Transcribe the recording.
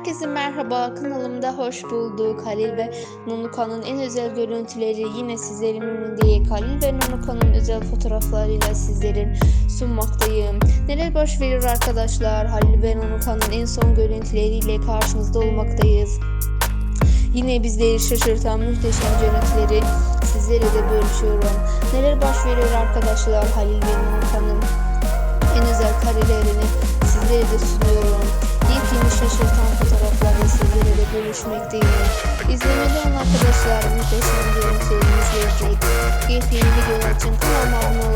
Herkese merhaba kanalımda hoş bulduk. Halil ve Nunuka'nın en özel görüntüleri yine sizlerin önünde. Halil ve Nunuka'nın özel fotoğraflarıyla sizlerin sunmaktayım. Neler boş verir arkadaşlar? Halil ve Nunuka'nın en son görüntüleriyle karşınızda olmaktayız. Yine bizleri şaşırtan muhteşem görüntüleri sizlere de bölüşüyorum. Neler baş veriyor arkadaşlar Halil ve Nunuka'nın en özel karelerini sizlere de sunuyorum. Yepyeni şaşırtan bölüşmekteyim. İzlemeli olun arkadaşlar. Muhteşem görüntülerimi izleyecek. Yepyeni videolar için kanalıma abone